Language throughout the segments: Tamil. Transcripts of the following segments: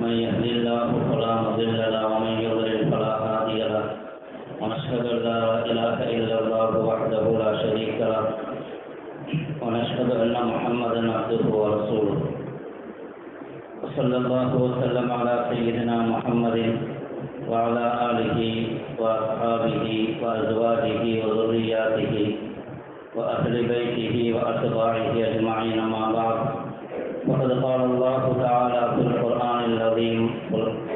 من يهد الله فلا مضل له، ومن يضلل فلا هادي له. ونشهد أن لا إله إلا الله وحده لا شريك له. ونشهد أن محمدا عبده ورسوله. وصلى الله وسلم على سيدنا محمد وعلى آله وأصحابه وأزواجه وذرياته وأهل بيته وأتباعه أجمعين ما بعد. وقد قال الله تعالى في القرآن العظيم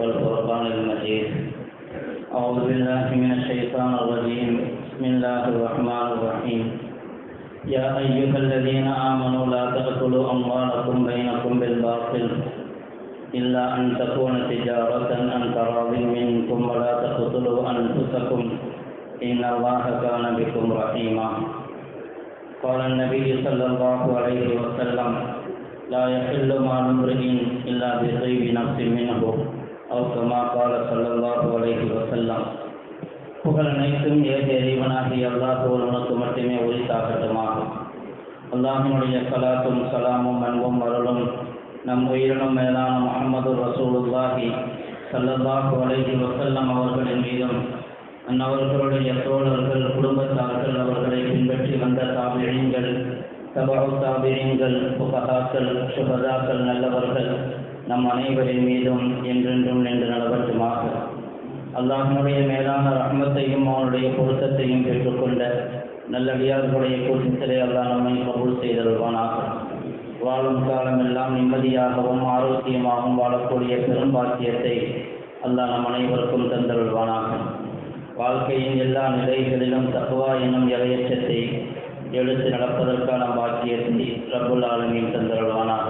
والفرقان المجيد. أعوذ بالله من الشيطان الرجيم. بسم الله الرحمن الرحيم. يا أيها الذين آمنوا لا تأكلوا أموالكم بينكم بالباطل إلا أن تكون تجارة عن تراض منكم ولا تقتلوا أنفسكم. إن الله كان بكم رحيما. قال النبي صلى الله عليه وسلم لا يحل مال امرئ إلا بطيب نفس منه أو كما قال صلى الله عليه وسلم புகழ் அனைத்தும் ஏக இறைவனாகிய அல்லாஹ் ஒருவனுக்கு மட்டுமே உரித்தாகட்டுமாகும் அல்லாஹினுடைய சலாத்தும் சலாமும் அன்பும் அருளும் நம் உயிரினும் மேலான முகமது ரசூலுல்லாஹி சல்லல்லாஹு அலைஹி வஸல்லம் அவர்களின் மீதும் அன்னவர்களுடைய தோழர்கள் குடும்பத்தார்கள் அவர்களை பின்பற்றி வந்த தாபிழிங்கள் தபாவு தாபிரியங்கள் புகதாக்கள் சுபதாக்கள் நல்லவர்கள் நம் அனைவரின் மீதும் என்றென்றும் நின்று நடவட்டுமாக அல்லாஹனுடைய மேலான ரஹ்மத்தையும் அவனுடைய பொருத்தத்தையும் பெற்றுக்கொண்ட நல்லடியார்களுடைய கூட்டத்திலே அல்லாஹ் நம்மை கபூல் செய்தல்வானாக வாழும் காலமெல்லாம் நிம்மதியாகவும் ஆரோக்கியமாகவும் வாழக்கூடிய பெரும் பாக்கியத்தை அல்லாஹ் நம் அனைவருக்கும் தந்தருள்வானாக. வாழ்க்கையின் எல்லா நிலைகளிலும் தக்குவா என்னும் இறையச்சத்தை எழுத்து நடப்பதற்கான பாக்கியத்தை ரபுல் ஆலமின் தந்தருள்வானாக.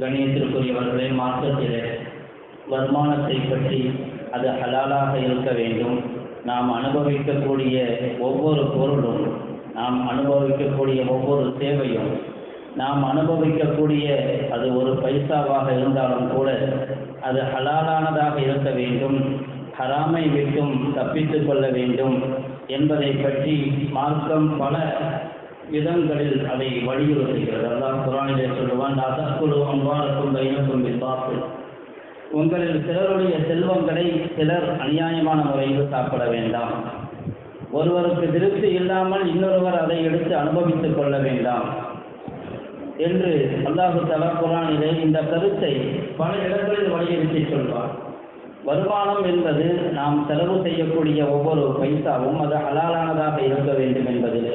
கணியத்திற்குரியவர்களே மாற்றத்தில் வருமானத்தை பற்றி அது ஹலாலாக இருக்க வேண்டும். நாம் அனுபவிக்கக்கூடிய ஒவ்வொரு பொருளும் நாம் அனுபவிக்கக்கூடிய ஒவ்வொரு சேவையும் நாம் அனுபவிக்கக்கூடிய அது ஒரு பைசாவாக இருந்தாலும் கூட அது ஹலாலானதாக இருக்க வேண்டும். ஹராமை விட்டும் தப்பித்து கொள்ள வேண்டும். என்பதை பற்றி மார்க்கம் பல விதங்களில் அதை வலியுறுத்துகிறது. அதான் குரானிலே சொல்லுவான் அதற்குழு அம்பாருக்கும் பைனக்கும் விசாப்பு உங்களில் சிலருடைய செல்வங்களை சிலர் அநியாயமான முறையில் சாப்பிட வேண்டாம். ஒருவருக்கு திருப்தி இல்லாமல் இன்னொருவர் அதை எடுத்து அனுபவித்துக் கொள்ள வேண்டாம் என்று அல்லாஹு தலா குரானிலே இந்த கருத்தை பல இடங்களில் வலியுறுத்தி சொல்வார் வருமானம் என்பது நாம் செலவு செய்யக்கூடிய ஒவ்வொரு பைசாவும் அது ஹலாலானதாக இருக்க வேண்டும் என்பதில்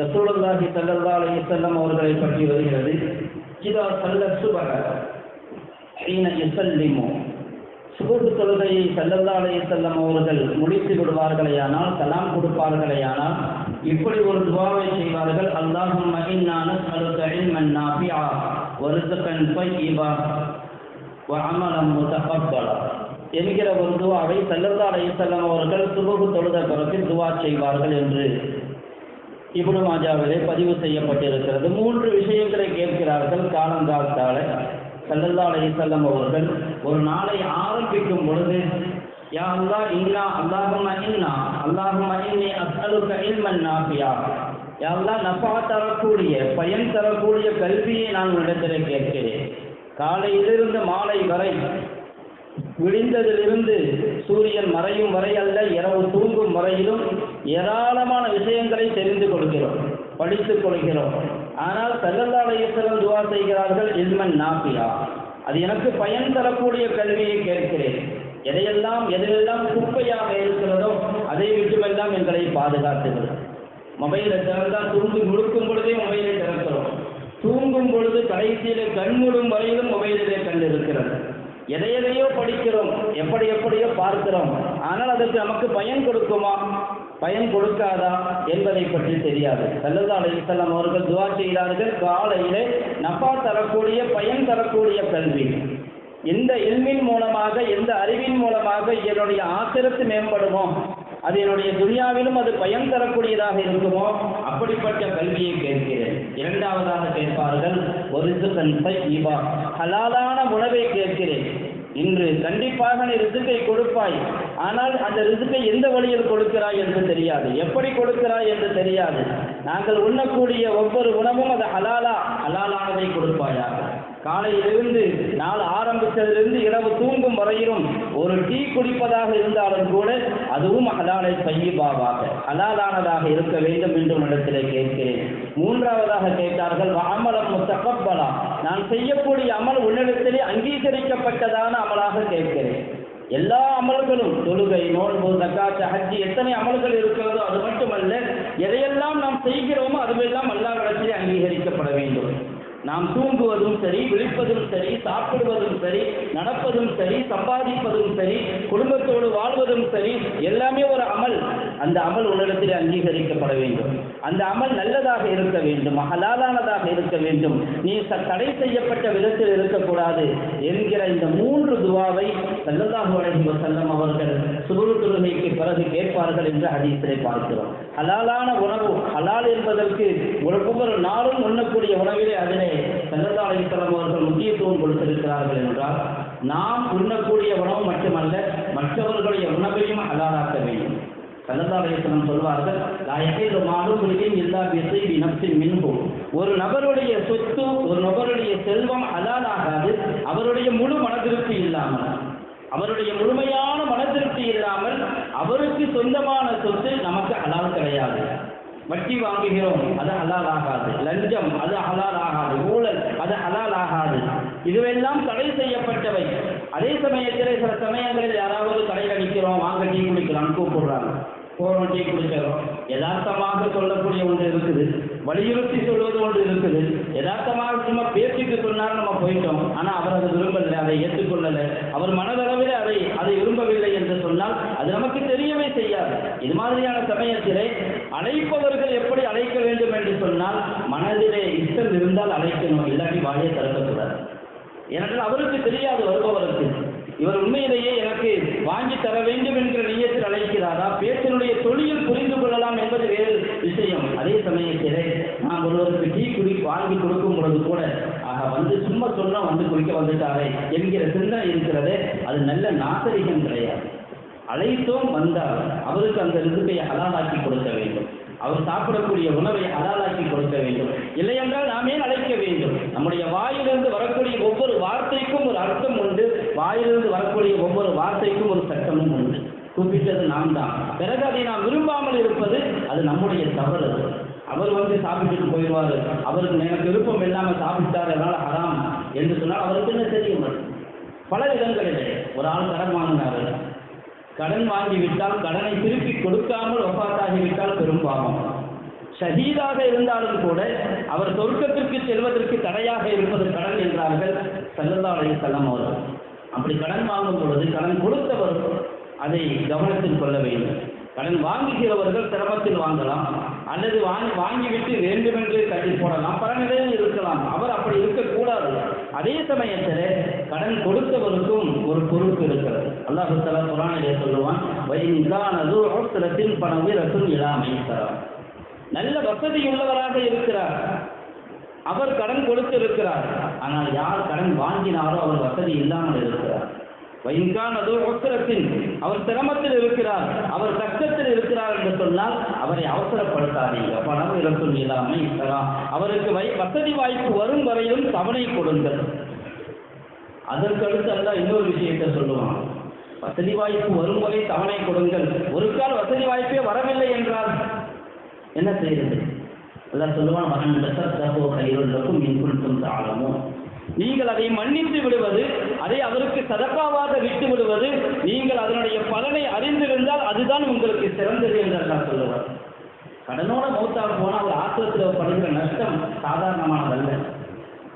ரசூலுல்லாஹி சல்லல்லா அலைஹி செல்லம் அவர்களை பற்றி வருகிறது. இதா சல்ல சுபக ஹீன யுசல்லிமு சுபுகு தொழுகையை சல்லல்லா அலைஹி செல்லம் அவர்கள் முடித்து விடுவார்களேயானால் கலாம் கொடுப்பார்களேயானால் இப்படி ஒரு துவாவை செய்வார்கள். அல்லாஹும் இன்னா நஸ்அலுக இல்மன் நாஃபிஆ வ ரிஸ்கன் தய்யிபா வ அமலன் முதகப்பலா. என்கிற ஒரு துவாவை சல்லல்லா அலைஹி அவர்கள் சுபகு தொழுத பிறகு துவா செய்வார்கள் என்று இப்னு மாஜாவிலே பதிவு செய்யப்பட்டிருக்கிறது. மூன்று விஷயங்களை கேட்கிறார்கள் காலங்காலத்தால சல்லல்லா அலைஹிஸ்ஸல்லம் அவர்கள் ஒரு நாளை ஆரம்பிக்கும் பொழுது யா அல்லா இன்னா அல்லாஹும்ம இன்னா அல்லாஹும்ம இன்னி அஸ்அலுக இல்மன் நாஃபியா. யா அல்லா நஃபா தரக்கூடிய பயன் தரக்கூடிய கல்வியை நான் உன்னிடத்திலே கேட்கிறேன். காலையிலிருந்து மாலை வரை விடிந்ததிலிருந்து சூரியன் மறையும் வரை அல்ல இரவு தூங்கும் வரையிலும் ஏராளமான விஷயங்களை தெரிந்து கொள்கிறோம் படித்துக் கொள்கிறோம். ஆனால் சல்லல்லா துவா செய்கிறார்கள் இல்மன் நாப்பியா அது எனக்கு பயன் தரக்கூடிய கல்வியை கேட்கிறேன். எதையெல்லாம் எதிலெல்லாம் குப்பையாக இருக்கிறதோ அதை விட்டுமெல்லாம் எங்களை பாதுகாத்துகிறது மொபைலை திறந்தால் தூங்கி முழுக்கும் பொழுதே மொபைலை திறக்கிறோம். தூங்கும் பொழுது கடைசியிலே கண்மூடும் வரையிலும் மொபைலிலே கண்டிருக்கிறது எதை எதையோ படிக்கிறோம் எப்படி எப்படியோ பார்க்கிறோம். ஆனால் அதற்கு நமக்கு பயன் கொடுக்குமா? பயன் கொடுக்காதா என்பதை பற்றி தெரியாது. சல்லல்லா அலைஹிஸ்ஸலாம் அவர்கள் துவா செய்கிறார்கள் காலையிலே நஃபா தரக்கூடிய பயன் தரக்கூடிய கல்வி. எந்த இல்மின் மூலமாக எந்த அறிவின் மூலமாக என்னுடைய ஆத்திரத்து மேம்படுமோ? அது என்னுடைய துனியாவிலும் அது பயன் தரக்கூடியதாக இருக்குமோ? அப்படிப்பட்ட கல்வியை கேட்கிறேன். இரண்டாவதாக கேட்பார்கள் ஒரு ஈபா ஹலாலான உணவை கேட்கிறேன். இன்று கண்டிப்பாக நீ ரிசுக்கை கொடுப்பாய். ஆனால் அந்த ரிசுக்கை எந்த வழியில் கொடுக்கிறாய் என்று தெரியாது. எப்படி கொடுக்கிறாய் என்று தெரியாது. நாங்கள் உண்ணக்கூடிய ஒவ்வொரு உணவும் அது ஹலாலா. ஹலாலானதை கொடுப்பாயாக. காலையிலிருந்து நாள் ஆரம்பித்ததிலிருந்து இரவு தூங்கும் வரையிலும் ஒரு டீ குடிப்பதாக இருந்தாலும் கூட அதுவும் ஹலாலை பையிபாவாக ஹலாலானதாக இருக்க வேண்டும் என்று இடத்திலே கேட்கிறேன். மூன்றாவதாக கேட்டார்கள் அமலம் முத்தகப்பலா. நான் செய்யக்கூடிய அமல் உன்னிடத்திலே அங்கீகரிக்கப்பட்டதான அமலாக கேட்கிறேன். எல்லா அமல்களும் தொழுகை நோன்பு தக்காத்து ஹஜ்ஜி எத்தனை அமல்கள் இருக்கிறதோ அது மட்டுமல்ல எதையெல்லாம் நாம் செய்கிறோமோ அதுவெல்லாம் அல்லாவிடத்திலே அங்கீகரிக்கப்பட வேண்டும். நாம் தூங்குவதும் சரி விழிப்பதும் சரி சாப்பிடுவதும் சரி நடப்பதும் சரி சம்பாதிப்பதும் சரி குடும்பத்தோடு வாழ்வதும் சரி எல்லாமே ஒரு அமல். அந்த அமல் உன்னிடத்தில் அங்கீகரிக்கப்பட வேண்டும். அந்த அமல் நல்லதாக இருக்க வேண்டும் ஹலாலானதாக இருக்க வேண்டும். நீ ச- தடை செய்யப்பட்ட விதத்தில் இருக்கக்கூடாது என்கிற இந்த மூன்று துவாவை சல்லல்லாஹு அலைஹி வஸல்லம் அவர்கள் சுருள் தொழுகைக்கு பிறகு கேட்பார்கள் என்று ஹதீஸிலே பார்க்கிறோம். ஹலாலான உணவு ஹலால் என்பதற்கு ஒரு ஒவ்வொரு நாளும் உண்ணக்கூடிய உணவிலே அதனை சல்லல்லா அவர்கள் முக்கியத்துவம் கொடுத்திருக்கிறார்கள் என்றால் நாம் உண்ணக்கூடிய உணவு மட்டுமல்ல மற்றவர்களுடைய உணவையும் ஹலாலாக்க வேண்டும். சல்லல்லா சொல்வார்கள் லாயகையில் மாலும் உலகின் எல்லா விசை இனத்தில் மின்பும் ஒரு நபருடைய சொத்து ஒரு நபருடைய செல்வம் ஹலாலாகாது அவருடைய முழு மனதிருப்தி இல்லாமல். அவருடைய முழுமையான மனதிருப்தி இல்லாமல் அவருக்கு சொந்தமான சொத்து நமக்கு அலால் கிடையாது. வட்டி வாங்குகிறோம் அது ஹலால் ஆகாது. லஞ்சம் அது ஹலால் ஆகாது. ஊழல் அது ஹலால் ஆகாது. இதுவெல்லாம் தடை செய்யப்பட்டவை. அதே சமயத்தில் சில சமயங்களில் யாராவது கடையில் நிற்கிறோம் வாங்க டீ குடிக்கலாம் கூப்பிடுறாங்க. போகிறோம் டீ குடிக்கிறோம். யதார்த்தமாக சொல்லக்கூடிய ஒன்று இருக்குது. வலியுறுத்தி சொல்வது ஒன்று இருக்குது. யதார்த்தமாக சும்மா பேச்சுக்கு சொன்னாலும் நம்ம போயிட்டோம். ஆனால் அவர் அதை விரும்பலை அதை ஏற்றுக்கொள்ளலை. அவர் மனதளவில் அதை அதை விரும்பவில்லை என்று சொன்னால் அது நமக்கு தெரியவே செய்யாது. இது மாதிரியான சமயத்திலே அழைப்பவர்கள் எப்படி அழைக்க வேண்டும் என்று சொன்னால் மனதிலே இஷ்டம் இருந்தால் அழைக்கணும் இல்லாட்டி வாயை திறக்கக்கூடாது. ஏனென்றால் அவருக்கு தெரியாது வருபவருக்கு. இவர் உண்மையிலேயே எனக்கு வாங்கி தர வேண்டும் என்கிற நீயத்தில் அழைக்கிறாரா. பேச்சனுடைய தொழில் புரிந்து கொள்ளலாம் என்பது வேறு விஷயம். அதே சமயத்திலே நாம் ஒருவருக்கு டீ குடி வாங்கி கொடுக்கும் பொழுது கூட ஆக வந்து சும்மா சொன்னா வந்து குடிக்க வந்துட்டாரே என்கிற சிந்தனை இருக்கிறதே அது நல்ல நாகரிகம் கிடையாது. அழைத்தோம் வந்தார் அவருக்கு அந்த ரிசுப்பை ஹலாலாக்கி கொடுக்க வேண்டும். அவர் சாப்பிடக்கூடிய உணவை ஹலாலாக்கி கொடுக்க வேண்டும். இல்லையென்றால் நாமே அழைக்க வேண்டும்? நம்முடைய வாயிலிருந்து வரக்கூடிய வார்த்தைக்கும் ஒரு அர்த்தம் உண்டு. வாயிலிருந்து வரக்கூடிய ஒவ்வொரு வார்த்தைக்கும் ஒரு சட்டமும் உண்டு. கூப்பிட்டது நாம் தான் பிறகு அதை நாம் விரும்பாமல் இருப்பது அது நம்முடைய தவறு அவர் வந்து சாப்பிட்டுட்டு போயிடுவார். அவருக்கு எனக்கு விருப்பம் இல்லாமல் சாப்பிட்டார் அதனால் ஹராம் என்று சொன்னால் அவருக்கு என்ன தெரியும்? பல இடங்களிலே ஒரு ஆள் கடன் வாங்கினார். கடன் வாங்கிவிட்டால் கடனை திருப்பி கொடுக்காமல் ஒப்பாத்தாகிவிட்டால் பெரும் பாவம். ஷஹீதாக இருந்தாலும் கூட அவர் சொர்க்கத்திற்கு செல்வதற்கு தடையாக இருப்பது கடன் என்றார்கள் சல்லல்லா செல்லம் அவர்கள். அப்படி கடன் வாங்கும் பொழுது கடன் கொடுத்தவர் அதை கவனத்தில் கொள்ள வேண்டும். கடன் வாங்குகிறவர்கள் சிரமத்தில் வாங்கலாம். அல்லது வாங்கி வாங்கிவிட்டு வேண்டுமென்று கட்டி போடலாம். பல நிலையில் இருக்கலாம். அவர் அப்படி இருக்கக்கூடாது. அதே சமயத்தில் கடன் கொடுத்தவருக்கும் ஒரு பொறுப்பு இருக்கிறது. அல்லாஹு தலா குரானிலே சொல்லுவான் வைகானது அவசரத்தின் பணவிரசும் இல்லாமை தரம் நல்ல வசதியுள்ளவராக இருக்கிறார். அவர் கடன் கொடுத்திருக்கிறார். ஆனால் யார் கடன் வாங்கினாரோ அவர் வசதி இல்லாமல் இருக்கிறார். வைகானதோ அவசரத்தின் அவர் சிரமத்தில் இருக்கிறார். அவர் கஷ்டத்தில் இருக்கிறார் என்று சொன்னால் அவரை அவசரப்படுத்தாதீங்க. பணம் இறக்கும் இல்லாமல் இருக்கலாம் அவருக்கு வை வசதி வாய்ப்பு வரும் வரையிலும் தவணை கொடுங்கள். அதற்கு அடுத்து அல்ல இன்னொரு விஷயத்தை சொல்லுவான். வசதி வாய்ப்பு வரும் வரை தவணை கொடுங்கள். ஒரு கால் வசதி வாய்ப்பே வரவில்லை என்றால் என்ன செய்யறது எல்லாம் சொல்லுவான் மகன் தசத்தபோ கையுள்ளக்கும் இன்குள்ளும் தாளமோ நீங்கள் அதை மன்னித்து விடுவது அதை அவருக்கு சதப்பாவாக விட்டு விடுவது நீங்கள் அதனுடைய பலனை அறிந்திருந்தால் அதுதான் உங்களுக்கு சிறந்தது என்று நான் சொல்லுவார் கடனோட மூத்தாக போனால் அவர் ஆத்திரத்தில் படுகிற நஷ்டம் சாதாரணமானதல்ல.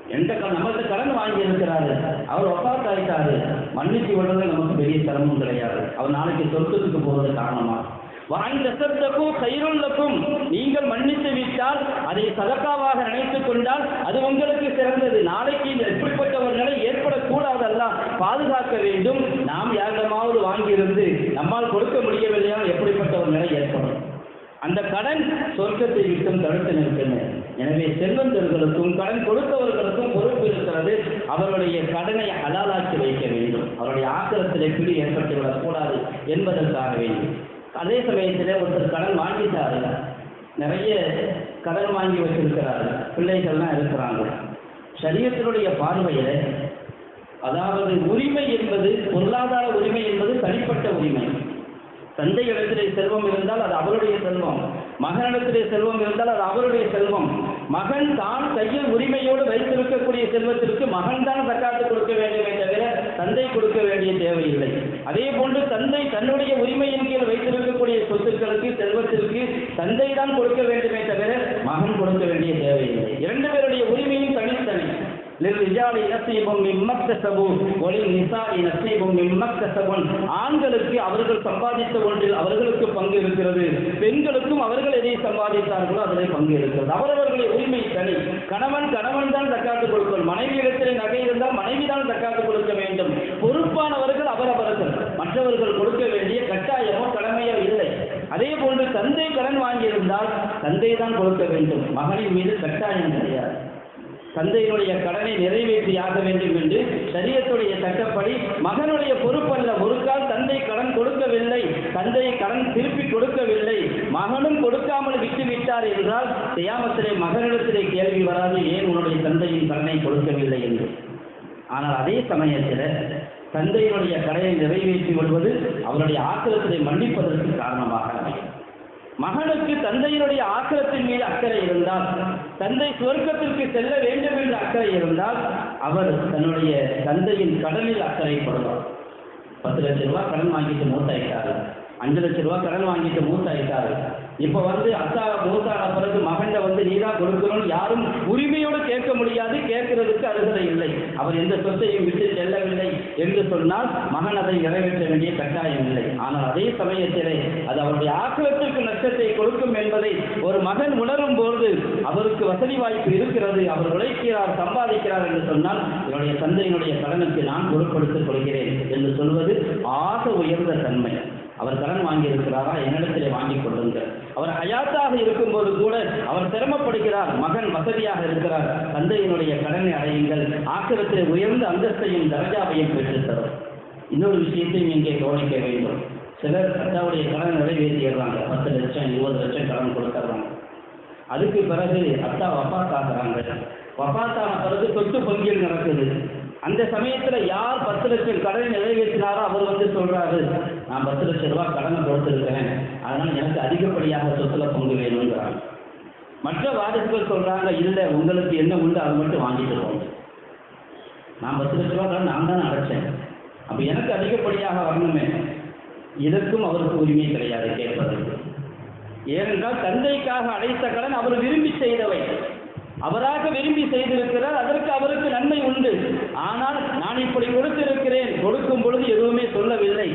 எந்த க- நம்மள்ட்ட கடன் வாங்கி இருக்கிறாரு அவர் ஒப்பாத் ஆயிட்டாரு மன்னித்து விடுறது நமக்கு பெரிய சிரமம் கிடையாது. அவர் நாளைக்கு சொத்துக்கு போவது காரணமாக வாய்ந்த தசத்தக்கும் கைருள்ளக்கும் நீங்கள் மன்னித்து விட்டால் அதை சதக்காவாக நினைத்துக் கொண்டால் அது உங்களுக்கு சிறந்தது. நாளைக்கு எப்படிப்பட்ட ஒரு நிலை ஏற்படக்கூடாதல்ல. பாதுகாக்க வேண்டும். நாம் யாரிடமாவது வாங்கியிருந்து நம்மால் கொடுக்க முடியவில்லையா? எப்படிப்பட்ட ஒரு நிலை ஏற்படும்? அந்த கடன் சொர்க்கத்தை விட்டும் தடுத்து நிற்கின்றன எனவே செல்வந்தர்களுக்கும் கடன் கொடுத்தவர்களுக்கும் பொறுப்பு இருக்கிறது. அவருடைய கடனை அலாலாக்கி வைக்க வேண்டும். அவருடைய ஆக்கிரத்திலே பிடி ஏற்பட்டுவிடக் கூடாது என்பதற்காக வேண்டும் அதே சமயத்தில் ஒருத்தர் கடன் வாங்கிட்டாரு. நிறைய கடன் வாங்கி வச்சிருக்கிறாரு. பிள்ளைகள்லாம் இருக்கிறாங்க. சரியத்தினுடைய பார்வையில் அதாவது உரிமை என்பது பொருளாதார உரிமை என்பது தனிப்பட்ட உரிமை. தந்தை இடத்திலே செல்வம் இருந்தால் அது அவருடைய செல்வம். மகனிடத்திலே செல்வம் இருந்தால் அது அவருடைய செல்வம். மகன் தான் கையில் உரிமையோடு வைத்திருக்கக்கூடிய செல்வத்திற்கு மகன் தான் தக்காத்து கொடுக்க வேண்டுமே தந்தை கொடுக்க வேண்டிய தேவையில்லை. அதே போன்று தந்தை தன்னுடைய உரிமையின் கீழ் வைத்திருக்கக்கூடிய சொத்துக்களுக்கு செல்வத்திற்கு தந்தை தான் கொடுக்க வேண்டுமே தவிர மகன் கொடுக்க வேண்டிய தேவையில்லை. இரண்டு பேருடைய உரிமையும் தனித்தனி. للرجال نصيب مما اكتسبوا وللنساء نصيب مما اكتسبن ஆண்களுக்கு அவர்கள் சம்பாதித்த ஒன்றில் அவர்களுக்கு பங்கு இருக்கிறது பெண்களுக்கும் அவர்கள் எதை சம்பாதித்தார்களோ அதில் பங்கு இருக்கிறது அவரவர்களுடைய உரிமை தனி கணவன் கணவன் தான் தக்காத்து கொடுக்கணும் மனைவி இடத்திலே நகை இருந்தால் மனைவி தான் தக்காத்து கொடுக்க வேண்டும் பொறுப்பானவர்கள் அவரவர்கள் மற்றவர்கள் கொடுக்க வேண்டிய கட்டாயமோ கடமையோ இல்லை அதே போன்று தந்தை கடன் வாங்கியிருந்தால் தந்தை தான் கொடுக்க வேண்டும் மகனின் மீது கட்டாயம் கிடையாது தந்தையினுடைய கடனை நிறைவேற்றியாக வேண்டும் என்று சரியத்துடைய சட்டப்படி மகனுடைய பொறுப்பல்ல. ஒரு கால் தந்தை கடன் கொடுக்கவில்லை. தந்தை கடன் திருப்பி கொடுக்கவில்லை. மகனும் கொடுக்காமல் விட்டு விட்டார் என்றால் தியாமத்திலே மகனிடத்திலே கேள்வி வராது ஏன் உன்னுடைய தந்தையின் கடனை கொடுக்கவில்லை? என்று. ஆனால் அதே சமயத்தில் தந்தையினுடைய கடனை நிறைவேற்றி கொள்வது அவருடைய ஆக்கிரத்தை மன்னிப்பதற்கு காரணமாக அமையும். மகனுக்கு தந்தையினுடைய ஆக்கிரத்தின் மீது அக்கறை இருந்தால் தந்தை சுவர்க்கத்திற்கு செல்ல வேண்டும் என்ற அக்கறை இருந்தால் அவர் தன்னுடைய தந்தையின் கடனில் அக்கறைப்படுவார். பத்து லட்ச ரூபாய் கடன் வாங்கிட்டு மூத்தாயிட்டாரு. அஞ்சு லட்ச ரூபாய் கடன் வாங்கிட்டு மூத்தாயிட்டாரு. இப்போ வந்து அத்தா மூத்தான பிறகு மகன்ட வந்து கொடுக்கணும் யாரும் உரிமையோடு கேட்க முடியாது. கேட்கிறதுக்கு அருகதை இல்லை. அவர் எந்த சொத்தையும் விட்டு செல்லவில்லை என்று சொன்னால் மகன் அதை நிறைவேற்ற வேண்டிய கட்டாயம் இல்லை. ஆனால் அதே சமயத்திலே அது அவருடைய ஆக்கிரத்திற்கு நஷ்டத்தை கொடுக்கும் என்பதை ஒரு மகன் உணரும் போது அவருக்கு வசதி வாய்ப்பு இருக்கிறது. அவர் உழைக்கிறார் சம்பாதிக்கிறார் என்று சொன்னால் என்னுடைய தந்தையினுடைய கடனுக்கு நான் பொருட்படுத்திக் கொள்கிறேன் என்று சொல்வது ஆக உயர்ந்த தன்மை. அவர் கடன் வாங்கியிருக்கிறாரா? என்னிடத்திலே வாங்கிக் கொள்ளுங்கள். அவர் ஹயாத்தாக இருக்கும்போது கூட அவர் சிரமப்படுகிறார். மகன் வசதியாக இருக்கிறார். தந்தையினுடைய கடனை அடையுங்கள். ஆக்கிரத்தை உயர்ந்த அந்தஸ்தையும் தரஜாவையும் பெற்றுத்தரும் இன்னொரு விஷயத்தையும் இங்கே கவனிக்க வேண்டும். சிலர் அத்தாவுடைய கடன் நிறைவேற்றிடுறாங்க. பத்து லட்சம் இருபது லட்சம் கடன் கொடுத்துட்றாங்க. அதுக்கு பிறகு அத்தா வபாத் ஆகுறாங்க வபாத்தான பிறகு சொத்து பங்கில் நடக்குது. அந்த சமயத்துல யார் பத்து லட்சம் கடனை நிறைவேற்றினாரோ அவர் வந்து சொல்றாரு நான் பத்து லட்சம் ரூபாய் கடனை கொடுத்துருக்கேன் அதனால எனக்கு அதிகப்படியாக சொத்துல பங்கு வேணுங்கிறாங்க மற்ற வாரிசுகள் சொல்றாங்க இல்லை உங்களுக்கு என்ன உண்டு அதை மட்டும் வாங்கிட்டு போங்க. நான் பத்து லட்ச ரூபா கடன் நான் தான் அடைச்சேன். அப்போ எனக்கு அதிகப்படியாக வரணுமே. இதற்கும் அவருக்கு உரிமை கிடையாது கேட்பதற்கு. ஏனென்றால் தந்தைக்காக அடைத்த கடன் அவர் விரும்பி செய்தவை. அவராக விரும்பி செய்திருக்கிறார் அதற்கு அவருக்கு நன்மை உண்டு. ஆனால் நான் இப்படி கொடுத்திருக்கிறேன் கொடுக்கும் பொழுது எதுவுமே சொல்லவில்லை.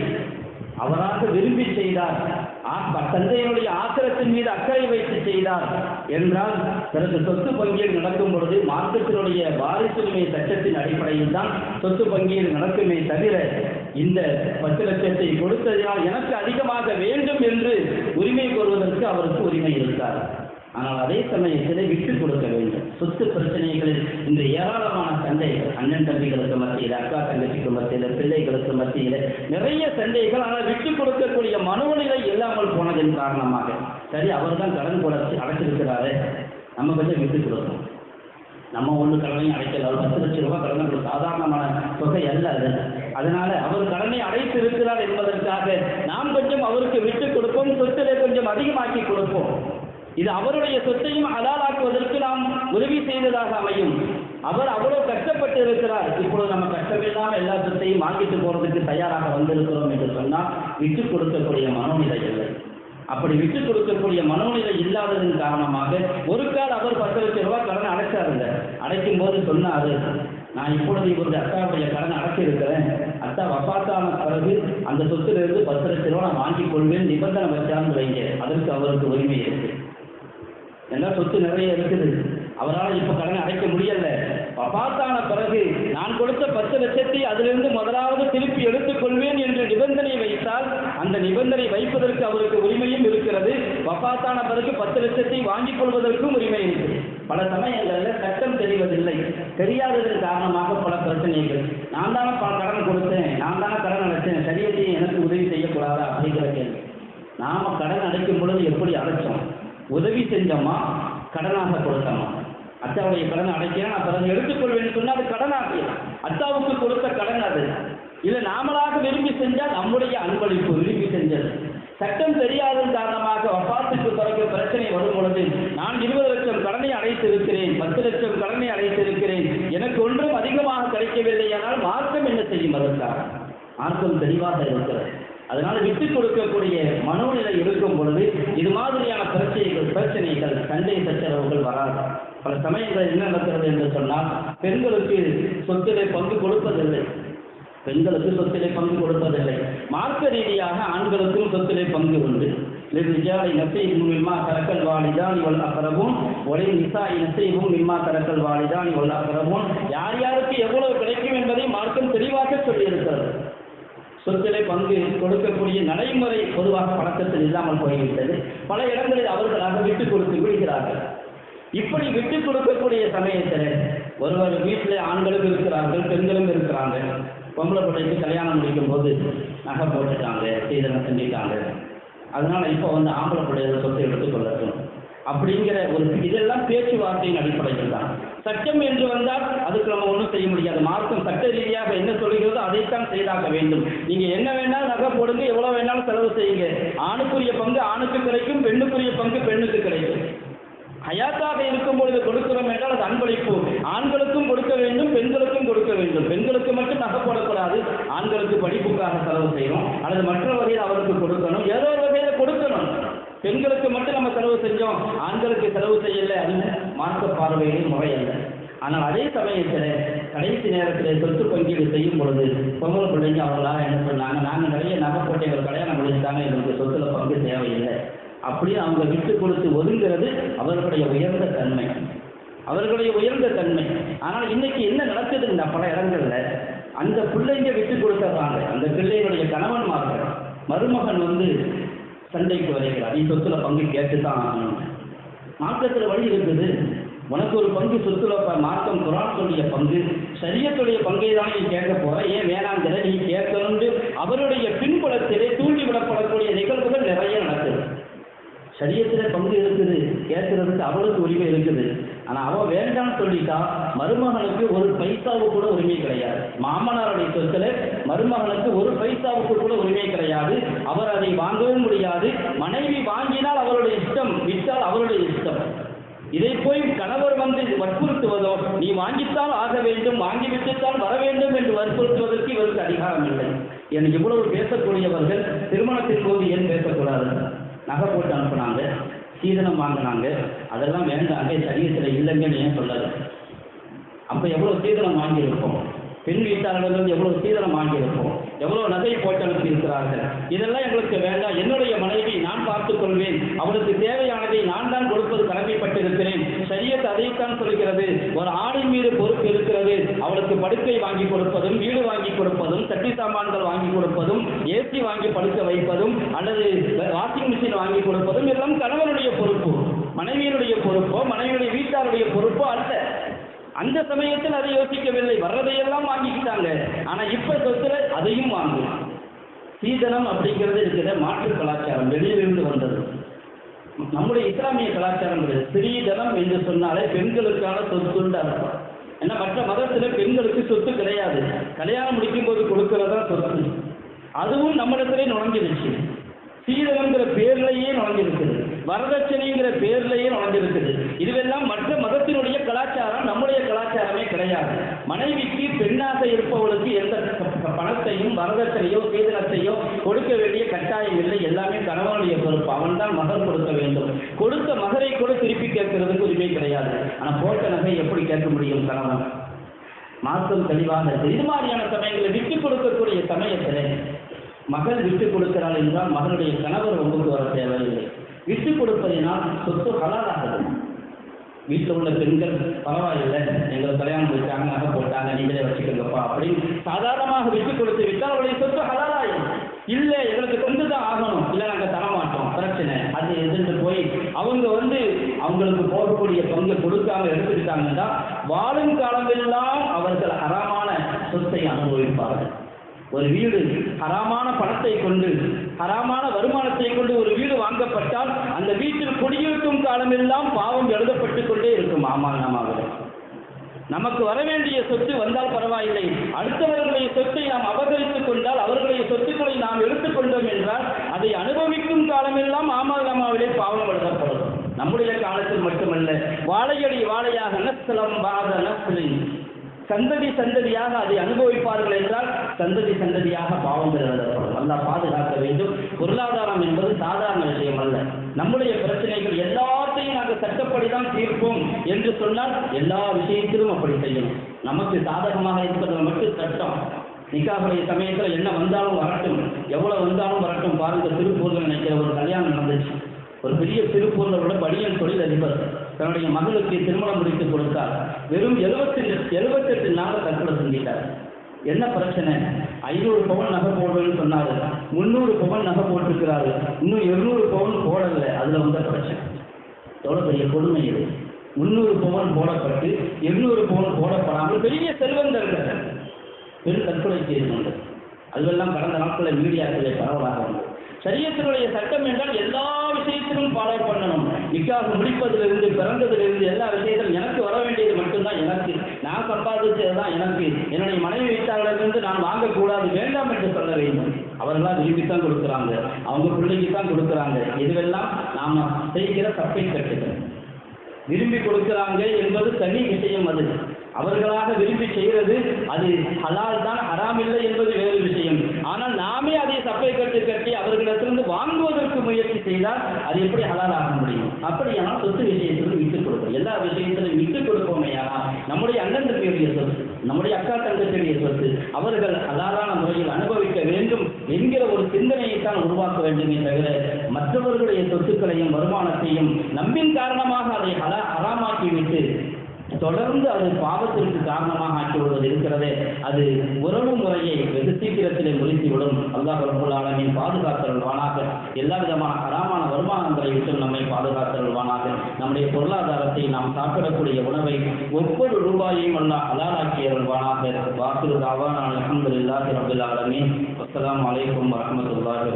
அவராக விரும்பி செய்தார். ஆ- தந்தையினுடைய ஆத்திரத்தின் மீது அக்கறை வைத்து செய்தார். என்றால் பிறகு சொத்து பங்கீடு நடக்கும் பொழுது மார்க்கத்தினுடைய வாரிசுரிமை சட்டத்தின் அடிப்படையில் தான் சொத்து பங்கீடு நடக்குமே தவிர இந்த பத்து லட்சத்தை கொடுத்ததினால் எனக்கு அதிகமாக வேண்டும் என்று உரிமை கோருவதற்கு அவருக்கு உரிமை இருக்கார் ஆனால் அதே சமயத்தில் விட்டு கொடுக்க வேண்டும். சொத்து பிரச்சனைகளில் இந்த ஏராளமான சண்டைகள். அண்ணன் தம்பிகளுக்கு மத்தியில் அக்கா தங்கச்சிக்கு மத்தியில் பிள்ளைகளுக்கு மத்தியில் நிறைய சண்டைகள். ஆனால் விட்டு கொடுக்கக்கூடிய மனோநிலை இல்லாமல் போனதன் காரணமாக. சரி அவர் தான் கடன் கொடுத்து அடைச்சிருக்கிறாரு. நம்ம கொஞ்சம் விட்டு கொடுக்கணும் நம்ம ஒன்று கடனையும் அடைக்கல. ஒரு பத்து லட்சம் ரூபாய் கடனை ஒரு சாதாரணமான தொகை அல்ல அது. அதனால அவர் கடனை அடைத்து இருக்கிறார் என்பதற்காக நாம் கொஞ்சம் அவருக்கு விட்டு கொடுப்போம். சொத்திலே கொஞ்சம் அதிகமாக்கி கொடுப்போம். இது அவருடைய சொத்தையும் அலாலாக்குவதற்கு நாம் உதவி செய்ததாக அமையும். அவர் அவ்வளவு கஷ்டப்பட்டு இருக்கிறார். இப்பொழுது நம்ம கஷ்டமில்லாம எல்லா சொத்தையும் வாங்கிட்டு போறதுக்கு தயாராக வந்திருக்கிறோம் என்று சொன்னால் விட்டு கொடுக்கக்கூடிய மனோநிலை இல்லை. அப்படி விட்டு கொடுக்கக்கூடிய மனோநிலை இல்லாததன் காரணமாக ஒரு கால் அவர் பத்து லட்சம் ரூபாய் கடன் அடைச்சாருங்க. அடைக்கும் போது சொன்னாரு நான் இப்பொழுது இவருடைய அத்தாவுடைய கடன் அடைச்சிருக்கிறேன். அத்தா வப்பாத்தான பிறகு அந்த சொத்திலிருந்து பத்து லட்சம் ரூபாய் நான் வாங்கிக் கொள்வேன். நிபந்தனை வச்சான்னு வைங்க. அதற்கு அவருக்கு உரிமை இருக்கு. எல்லாம் சொத்து நிறைய இருக்குது. அவரால் இப்போ கடனை அடைக்க முடியல. வபாத்தான பிறகு நான் கொடுத்த பத்து லட்சத்தை அதிலிருந்து முதலாவது திருப்பி எடுத்துக்கொள்வேன் என்று நிபந்தனை வைத்தால் அந்த நிபந்தனை வைப்பதற்கு அவருக்கு உரிமையும் இருக்கிறது. வபாத்தான பிறகு பத்து லட்சத்தை வாங்கிக் கொள்வதற்கும் உரிமை இருக்குது பல சமயங்களில் சட்டம் தெரிவதில்லை. தெரியாததன் காரணமாக பல பிரச்சனைகள். நான் தானே பல கடன் கொடுத்தேன். நான் தானே கடன் அடைச்சேன். சரியத்தையும் எனக்கு உதவி செய்யக்கூடாதா? அப்படிங்கிற கேள்வி. நாம கடன் அடைக்கும் பொழுது எப்படி அடைச்சோம்? உதவி செஞ்சோமா கடனாக கொடுத்தோமா அத்தாவுடைய கடன் அடைக்கிறேன் நான் பிறகு எடுத்துக்கொள்வேன்னு சொன்னால் அது கடனாக அத்தாவுக்கு கொடுத்த கடன் அது. இல்லை நாமளாக விரும்பி செஞ்சால் நம்முடைய அன்பளிப்பு விரும்பி செஞ்சது. சட்டம் தெரியாதன் காரணமாக வப்பாத்துக்கு பிறகு பிரச்சனை வரும் பொழுது நான் இருபது லட்சம் கடனை அடைத்திருக்கிறேன் பத்து லட்சம் கடனை அடைத்திருக்கிறேன். எனக்கு ஒன்றும் அதிகமாக கிடைக்கவில்லை ஆனால் மார்க்கம் என்ன செய்யும் அதற்காக? மார்க்கம் தெளிவாக இருக்கிறது. அதனால விட்டுக் கொடுக்கக்கூடிய மனோநிலை இருக்கும் பொழுது இது மாதிரியான பிரச்சனைகள் பிரச்சனைகள் சண்டை சச்சரவுகள் வராது. பல சமயங்கள் என்ன நடக்கிறது என்று சொன்னால் பெண்களுக்கு சொத்திலே பங்கு கொடுப்பதில்லை. பெண்களுக்கு சொத்திலே பங்கு கொடுப்பதில்லை. மார்க்க ரீதியாக ஆண்களுக்கும் சொத்திலே பங்கு உண்டு. லிரிஜாலி நசீபும் மிம்மா தரக்கல் வாலிதான் இவள் அக்கரவும் ஒளி நிசாய் நசீபும் மிம்மா தரக்கல் வாலிதான் இவள் அக்கரவும் யார் யாருக்கு எவ்வளவு கிடைக்கும் என்பதை மார்க்கம் தெளிவாக சொல்லியிருக்கிறது. சொத்திலே பங்கு கொடுக்கக்கூடிய நடைமுறை பொதுவாக பழக்கத்தில் இல்லாமல் போய்விட்டது. பல இடங்களில் அவர்களாக விட்டுக் கொடுத்து விடுகிறார்கள். இப்படி விட்டுக் கொடுக்கக்கூடிய சமயத்தில் ஒருவர் வீட்டில் ஆண்களும் இருக்கிறார்கள் பெண்களும் இருக்கிறாங்க. பொம்பளை பிள்ளைக்கு கல்யாணம் முடிக்கும் போது நகை போட்டுட்டாங்க சீதனம் செஞ்சுட்டாங்க அதனால இப்போ வந்து ஆம்பளை பிள்ளைகளை சொத்தை எடுத்துக்கொள்ளட்டும் அப்படிங்கிற ஒரு இதெல்லாம் பேச்சுவார்த்தையின் அடிப்படையில் தான். சட்டம் என்று வந்தால் அதுக்கு நம்ம ஒன்றும் செய்ய முடியாது. மார்க்கம் சட்ட ரீதியாக என்ன சொல்கிறதோ அதைத்தான் செய்தாக வேண்டும். நீங்க என்ன வேணாலும் நகை போடுங்க எவ்வளவு வேணாலும் செலவு செய்யுங்க. ஆணுக்குரிய பங்கு ஆணுக்கு கிடைக்கும் பெண்ணுக்குரிய பங்கு பெண்ணுக்கு கிடைக்கும். ஹயாத்தாக இருக்கும் பொழுது கொடுக்கிறோம் என்றால் அது அன்பளிப்பு. ஆண்களுக்கும் கொடுக்க வேண்டும் பெண்களுக்கும் கொடுக்க வேண்டும். பெண்களுக்கு மட்டும் நகை போடக்கூடாது ஆண்களுக்கு படிப்புக்காக செலவு செய்யணும். அல்லது மற்ற வகையில் அவருக்கு கொடுக்கணும். ஏதோ பெண்களுக்கு மட்டும் நம்ம செலவு செஞ்சோம் ஆண்களுக்கு செலவு செய்யல அது மார்க்க முறை அல்ல. ஆனால் அதே சமயத்தில் கடைசி நேரத்தில் சொத்து பங்கீடு செய்யும் பொழுது பொங்கல் பிள்ளைங்க அவர்களாக என்ன சொன்னாங்க நாங்கள் நிறைய நகைப்பட்டைகள் கல்யாணம் முடிச்சுட்டாங்க எங்களுக்கு சொத்துல பங்கு தேவையில்லை. அப்படியே அவங்க விட்டு கொடுத்து ஒதுங்கிறது அவர்களுடைய உயர்ந்த தன்மை. அவர்களுடைய உயர்ந்த தன்மை. ஆனால் இன்னைக்கு என்ன நடக்குது இந்த பல இடங்கள்ல? அந்த பிள்ளைங்க விட்டு கொடுத்துறாங்க அந்த பிள்ளைகளுடைய கணவன்மார்கள் மருமகன் வந்து சண்டைக்கு வருகிறார் நீ சொத்துல பங்கு கேட்டு தான் ஆகணும். மார்க்கத்தில் வழி இருக்குது. உனக்கு ஒரு பங்கு சொத்துல ப- மார்க்கம் குரான் பங்கு. சரியத்துடைய பங்கை தான் நீ கேட்க போற. ஏன் வேணாங்கிற நீ கேட்கணும்னு அவருடைய பின்புலத்திலே தூண்டி விடப்படக்கூடிய நிகழ்வுகள் நிறைய நடக்குது. சரியத்தில் பங்கு இருக்குது. கேட்கறதுக்கு அவளுக்கு உரிமை இருக்குது. ஆனா அவன் வேண்டாம்னு சொல்லிட்டா மருமகனுக்கு ஒரு பைசாவு கூட உரிமை கிடையாது. மாமனாருடைய சொத்துல மருமகனுக்கு ஒரு பைசாவுக்கு கூட உரிமை கிடையாது. அவர் அதை வாங்கவும் முடியாது. மனைவி வாங்கினால் அவருடைய இஷ்டம் விட்டால் அவருடைய இஷ்டம். இதை போய் கணவர் வந்து வற்புறுத்துவதோ நீ வாங்கித்தான் ஆக வேண்டும் வாங்கிவிட்டுத்தான் வர வேண்டும் என்று வற்புறுத்துவதற்கு இவருக்கு அதிகாரம் இல்லை. எனக்கு இவ்வளவு பேசக்கூடியவர்கள் திருமணத்தின் போது ஏன் பேசக்கூடாது? நகை போட்டு அனுப்புனாங்க. சீதனம் வாங்கினாங்க. அதெல்லாம் வேண்டாங்க சரீரத்தில் இல்லைங்கன்னு ஏன் சொல்லலை? அப்போ எவ்வளோ சீதனம் வாங்கியிருப்போம்? பெண் வீட்டாளர்கள் எவ்வளோ சீதனம் வாங்கியிருப்போம்? எவ்வளவு நகை போட்டு இருக்கிறார்கள். இதெல்லாம் எங்களுக்கு வேண்டாம். என்னுடைய மனைவி நான் பார்த்துக் கொள்வேன். அவளுக்கு தேவையானதை நான் தான் கொடுப்பது கடமைப்பட்டிருக்கிறேன். சரியத் அதைத்தான் சொல்கிறது. ஒரு ஆணின் மீது பொறுப்பு இருக்கிறது. அவளுக்கு படுக்கை வாங்கி கொடுப்பதும் வீடு வாங்கி கொடுப்பதும் சட்டி சாமான்கள் வாங்கி கொடுப்பதும் ஏசி வாங்கி படுக்க வைப்பதும் அல்லது வாஷிங் மிஷின் வாங்கி கொடுப்பதும் எல்லாம் கணவனுடைய பொறுப்பு. மனைவியினுடைய பொறுப்போ மனைவியுடைய வீட்டாருடைய பொறுப்போ அல்ல. அந்த சமயத்தில் அதை யோசிக்கவில்லை. வர்றதையெல்லாம் வாங்கிக்கிட்டாங்க. ஆனா இப்ப சொத்துல அதையும் வாங்கலாம் சீதனம் அப்படிங்கிறது இருக்கிற மாற்று கலாச்சாரம் வெளியிலிருந்து வந்தது. நம்முடைய இஸ்லாமிய கலாச்சாரம் கிடையாது ஸ்ரீதனம் என்று சொன்னாலே பெண்களுக்கான சொத்துண்டு அர்த்தம். ஏன்னா மற்ற மதத்தில் பெண்களுக்கு சொத்து கிடையாது. கல்யாணம் முடிக்கும் போது கொடுக்கறதா சொத்து. அதுவும் நம்மிடத்திலே நுழைஞ்சிருச்சு. சீதனங்கிற பேர்லையே நுழைஞ்சிருக்குது. வரதட்சணைங்கிற பேர்லயே நுழைஞ்சிருக்குது இதுவெல்லாம் மற்ற மதத்தினுடைய கலாச்சாரம் நம்முடைய கலாச்சாரமே கிடையாது. மனைவிக்கு பெண்ணாக இருப்பவளுக்கு எந்த பணத்தையும் வரதட்சணையோ சீதனத்தையோ கொடுக்க வேண்டிய கட்டாயம் இல்லை. எல்லாமே கணவனுடைய பொறுப்பு. அவன் தான் மகர் கொடுக்க வேண்டும். கொடுத்த மகரை கூட திருப்பி கேட்கறதுக்கு உரிமை கிடையாது. ஆனா போட்ட நகை எப்படி கேட்க முடியும் கணவன்? மாற்றம் தெளிவாக இருக்கு. இது மாதிரியான சமயங்களை விட்டு கொடுக்கக்கூடிய சமயத்தில் மகள் விட்டு கொடுக்கிறாள் என்றால் மகளுடைய கணவர் ஒம்புக்கு வர தேவையில்லை. விட்டு கொடுப்பதினால் சொத்து ஹலாலாகிறது வீட்டில் உள்ள பெண்கள் பரவாயில்லை எங்களை கல்யாணம் வச்சாங்க நகை போட்டாங்க நீங்களே வச்சுக்கோங்கப்பா அப்படின்னு சாதாரணமாக விட்டு கொடுத்து விட்டால் அவருடைய சொத்து ஹலாலாயும் இல்லை எங்களுக்கு கொண்டு தான் ஆகணும். இல்லை நாங்கள் தர மாட்டோம். பிரச்சனை. அது எதிர்த்து போய் அவங்க வந்து அவங்களுக்கு போகக்கூடிய பங்கு கொடுக்காம எடுத்துக்கிட்டாங்கன்னா வாழும் காலமெல்லாம் அவர்கள் அறமான சொத்தை அனுபவிப்பார்கள். ஒரு வீடு ஹராமான பணத்தை கொண்டு ஹராமான வருமானத்தை கொண்டு ஒரு வீடு வாங்கப்பட்டால் அந்த வீட்டில் குடியிருக்கும் காலமெல்லாம் பாவம் எழுதப்பட்டு கொண்டே இருக்கும். ஆமால் நாமாவில் நமக்கு வர வேண்டிய சொத்து வந்தால் பரவாயில்லை. அடுத்தவர்களுடைய சொத்தை நாம் அபகரித்துக் கொண்டால் அவர்களுடைய சொத்துக்களை நாம் எடுத்துக்கொண்டோம் என்றால் அதை அனுபவிக்கும் காலமெல்லாம் ஆமால் நாமாவிலே பாவம் எழுதப்படும். நம்முடைய காலத்தில் மட்டுமல்ல வாழையடி வாழையாக நஸ்தலம் பாத நஸ்தலின் சந்ததி சந்ததியாக அதை அனுபவிப்பார்கள் என்றால் சந்ததி சந்ததியாக பாவங்கள் எழுதப்படும் அல்லாஹ் பாதுகாக்க வேண்டும். பொருளாதாரம் என்பது சாதாரண விஷயம் அல்ல. நம்முடைய பிரச்சனைகள் எல்லாத்தையும் நாங்கள் சட்டப்படி தான் தீர்ப்போம் என்று சொன்னால் எல்லா விஷயத்திலும் அப்படி செய்யணும். நமக்கு சாதகமாக இருப்பதில் மட்டும் சட்டம் நிக்காவுடைய சமயத்தில் என்ன வந்தாலும் வரட்டும். எவ்வளவு வந்தாலும் வரட்டும். பாருங்க திருப்பூர்ல நினைக்கிற ஒரு கல்யாணம் நடந்துச்சு. ஒரு பெரிய திருப்பூர்ல உள்ள பணியன் தொழில் அதிபர் தன்னுடைய மகளுக்கு திருமணம் முடித்து கொடுத்தார். வெறும் எழுபத்தி எழுபத்தெட்டு நாள் தற்கொலை செஞ்சிட்டார். என்ன பிரச்சனை? ஐநூறு பவுன் நகை போடுவேன்னு சொன்னாரு. முந்நூறு பவுன் நகை போட்டிருக்கிறாரு. இன்னும் இருநூறு பவுன் போடல அதுல வந்த பிரச்சனை. எவ்வளவு பெரிய கொடுமை இது. முந்நூறு பவுன் போடப்பட்டு இருநூறு பவுன் போடப்படாமல் பெரிய செல்வந்தர்கள். பெரும் தற்கொலை செய்து கொண்டு. அதுவெல்லாம் கடந்த நாட்களில் மீடியாக்களை பரவலாக வந்தது. சரியத்தினுடைய சட்டம் என்றால் எல்லா விஷயத்திலும் ஃபாலோ பண்ணணும். நிக்காக முடிப்பதிலிருந்து பிறந்ததிலிருந்து எல்லா விஷயத்திலும் எனக்கு வர வேண்டியது மட்டும்தான் எனக்கு. நான் சம்பாதிச்சது தான் எனக்கு. என்னுடைய மனைவி வீட்டாளர்களிருந்து நான் வாங்கக்கூடாது வேண்டாம் என்று சொல்ல வேண்டும். அவர்களாம் விரும்பித்தான் கொடுக்குறாங்க. அவங்க பிள்ளைக்கு தான் கொடுக்குறாங்க. இதுவெல்லாம் நாம் செய்கிற தப்பை கட்டுகள் விரும்பி கொடுக்குறாங்க என்பது தனி விஷயம் அது. அவர்களாக விரும்பி செய்கிறது அது ஹலால் தான் ஹராம் இல்லை என்பது வேறு விஷயம். ஆனால் நாமே அதை சப்பை கட்டு கட்டி அவர்களிடத்திலிருந்து வாங்குவதற்கு முயற்சி செய்தால் அது எப்படி ஹலால் ஆக முடியும்? அப்படியானால் சொத்து விஷயத்திலும் விட்டுக் கொடுப்போம். எல்லா விஷயத்திலும் விட்டுக் கொடுப்போமே ஆனால் நம்முடைய அண்ணன் தம்பியுடைய சொத்து நம்முடைய அக்கா தங்கத்துடைய சொத்து அவர்கள் ஹலாலான முறையில் அனுபவிக்க வேண்டும் என்கிற ஒரு சிந்தனையை தான் உருவாக்க வேண்டுமே தவிர மற்றவர்களுடைய சொத்துக்களையும் வருமானத்தையும் நம்பின் காரணமாக அதை ஹலா ஹராமாக்கிவிட்டு தொடர்ந்து அது பாவத்திற்கு காரணமாக ஆக்கி விடுவது இருக்கிறதே. அது உறவு முறையை வெகு சீக்கிரத்திலே முறித்துவிடும். அல்லாஹ் ரபுல் ஆலமின் பாதுகாத்தல்வானாக எல்லா விதமான ஹராமான வருமானங்களை விட்டு நம்மை பாதுகாத்தல்வானாக நம்முடைய பொருளாதாரத்தை நாம் சாப்பிடக்கூடிய உணவை ஒவ்வொரு ரூபாயையும் அல்லாஹ் ஹலாலாக்கியல்வானாக வாக்குறு வாக்குறுதாவான அலமதுல்லாஹி ரபுல் ஆலமின். அஸ்லாம் வலைக்கம் வரமத்துல்லாஹி